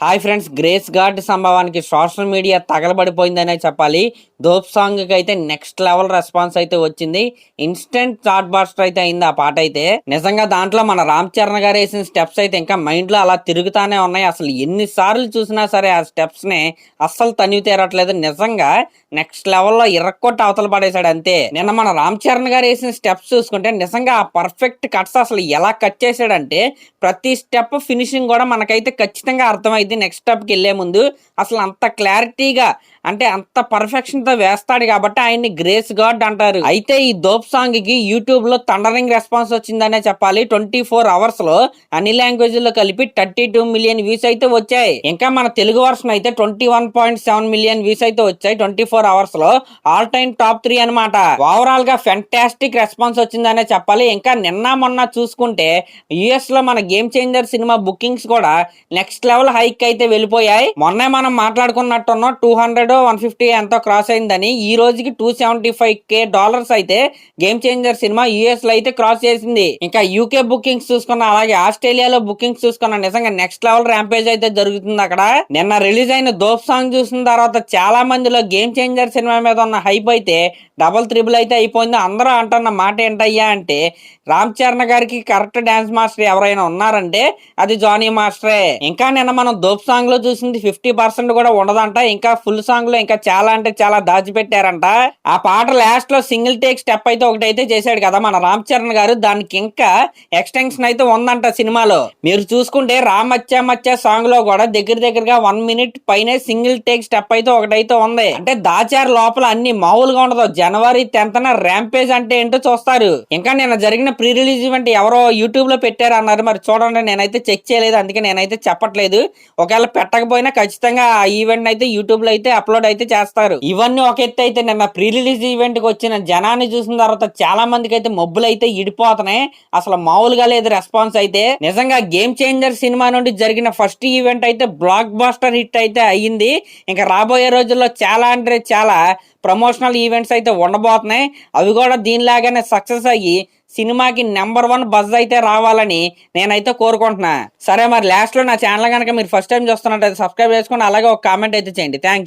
Hi friends గ్రేస్ గార్డ్ సంభవానికి సోషల్ మీడియా తగలబడిపోయిందనే చెప్పాలి. దోప్ సాంగ్కి అయితే నెక్స్ట్ లెవెల్ రెస్పాన్స్ అయితే వచ్చింది. ఇన్స్టెంట్ చాట్ బాస్టర్ అయితే అయింది ఆ పాట అయితే. నిజంగా దాంట్లో మన రామ్ చరణ్ గారు వేసిన స్టెప్స్ అయితే ఇంకా మైండ్లో అలా తిరుగుతానే ఉన్నాయి. అసలు ఎన్నిసార్లు చూసినా సరే ఆ స్టెప్స్ని అస్సలు తనివి తీరట్లేదు. నిజంగా నెక్స్ట్ లెవెల్లో ఇరక్కొట్టి అవతల పడేశాడు అంతే. నిన్న మన రామ్ చరణ్ గారు వేసిన స్టెప్స్ చూసుకుంటే నిజంగా ఆ పర్ఫెక్ట్ కట్స్ అసలు ఎలా కట్ చేశాడంటే ప్రతి స్టెప్ ఫినిషింగ్ కూడా మనకైతే ఖచ్చితంగా అర్థమైంది నెక్స్ట్ స్టెప్కి వెళ్ళే ముందు అసలు అంత క్లారిటీగా అంటే అంత పర్ఫెక్షన్తో వేస్తాడు కాబట్టి ఆయన్ని గ్రేస్ గాడ్ అంటారు. అయితే ఈ దోప్ సాంగ్కి యూట్యూబ్లో థండరింగ్ రెస్పాన్స్ వచ్చిందనే చెప్పాలి. ట్వంటీ ఫోర్ అవర్స్లో అన్ని లాంగ్వేజ్లో కలిపి థర్టీ టూ మిలియన్ వ్యూస్ అయితే వచ్చాయి. ఇంకా మన తెలుగు వర్షన్ అయితే twenty one point seven million views అయితే వచ్చాయి. ట్వంటీ ఫోర్ అవర్స్లో ఆల్ టైమ్ టాప్ త్రీ అనమాట ఓవరాల్గా ఫెంటాస్టిక్ రెస్పాన్స్ వచ్చిందనే చెప్పాలి. ఇంకా నిన్న మొన్న చూసుకుంటే యుఎస్లో మన గేమ్ చేంజర్ సినిమా బుకింగ్స్ కూడా నెక్స్ట్ లెవెల్ హైక్ అయితే వెళ్ళిపోయాయి. మొన్నే మనం మాట్లాడుకున్నట్టున్నాం టూ హండ్రెడ్ వన్ ఫిఫ్టీ ఎంతో క్రాస్ అయిందని ఈ రోజుకి two seventy five K dollars అయితే గేమ్ చేంజర్ సినిమా యుఎస్లో అయితే క్రాస్ చేసింది. ఇంకా యూకే బుకింగ్స్ చూసుకున్న అలాగే ఆస్ట్రేలియాలో బుకింగ్స్ చూసుకున్న నిజంగా నెక్స్ట్ లెవెల్ ర్యాంపేజ్ అయితే జరుగుతుంది అక్కడ. నిన్న రిలీజ్ అయిన దోప్ సాంగ్ చూసిన తర్వాత చాలా మందిలో గేమ్ చేంజర్ సినిమా మీద ఉన్న హైప్ అయితే డబల్ త్రిబుల్ అయితే అయిపోయింది. అందరూ అంటున్న మాట ఏంటయ్యా అంటే రామ్ చరణ్ గారికి కరెక్ట్ డాన్స్ మాస్టర్ ఎవరైనా ఉన్నారంటే అది జానీ మాస్టరే. ఇంకా నిన్న మనం దోప్ సాంగ్లో చూసింది ఫిఫ్టీ పర్సెంట్ కూడా ఉండదంట. ఇంకా ఫుల్ సాంగ్లో ఇంకా చాలా అంటే చాలా దాచిపెట్టారంట. ఆ పాట లాస్ట్లో సింగిల్ టేక్ స్టెప్ అయితే ఒకటి అయితే చేశాడు కదా మన రామ్ చరణ్ గారు. దానికి ఇంకా ఎక్స్టెన్షన్ అయితే ఉందంట సినిమాలో. మీరు చూసుకుంటే రామ్ అచ్చా మచ్చా సాంగ్లో కూడా దగ్గర దగ్గరగా వన్ మినిట్ పైనే సింగిల్ టేక్ స్టెప్ అయితే ఒకటైతే ఉంది. అంటే దాచారు లోపల అన్ని మామూలుగా ఉండదు. జనవరి టెన్త్ న ర్యాంపేజ్ అంటే ఏంటో చూస్తారు. ఇంకా నేను జరిగిన ప్రీ రిలీజ్ ఈవెంట్ ఎవరో యూట్యూబ్లో పెట్టారు అన్నారు మరి చూడండి నేనైతే చెక్ చేయలేదు. అందుకే నేనైతే చెప్పట్లేదు. ఒకవేళ పెట్టకపోయినా ఖచ్చితంగా ఆ ఈవెంట్ అయితే యూట్యూబ్లో అయితే అప్లోడ్ అయితే చేస్తారు. ఇవన్నీ ఒక ఎత్తు అయితే నిన్న ప్రీ రిలీజ్ ఈవెంట్కి వచ్చిన జనాన్ని చూసిన తర్వాత చాలా మందికి అయితే మబ్బులు అయితే ఇడిపోతున్నాయి. అసలు మామూలుగా లేదు రెస్పాన్స్ అయితే. నిజంగా గేమ్ చేంజర్ సినిమా నుండి జరిగిన ఫస్ట్ ఈవెంట్ అయితే బ్లాక్ బాస్టర్ హిట్ అయితే అయ్యింది. ఇంకా రాబోయే రోజుల్లో చాలా అంటే చాలా ప్రమోషనల్ ఈవెంట్స్ అయితే ఉండబోతున్నాయి. అవి కూడా దీనిలాగానే సక్సెస్ అయ్యి సినిమాకి నెంబర్ వన్ బజ్ అయితే రావాలని నేనైతే కోరుకుంటున్నా. సరే మరి లాస్ట్లో నా ఛానల్ కనుక మీరు ఫస్ట్ టైం చూస్తున్నట్టయితే సబ్స్క్రైబ్ చేసుకోండి అలాగే ఒక కామెంట్ అయితే చేయండి. థ్యాంక్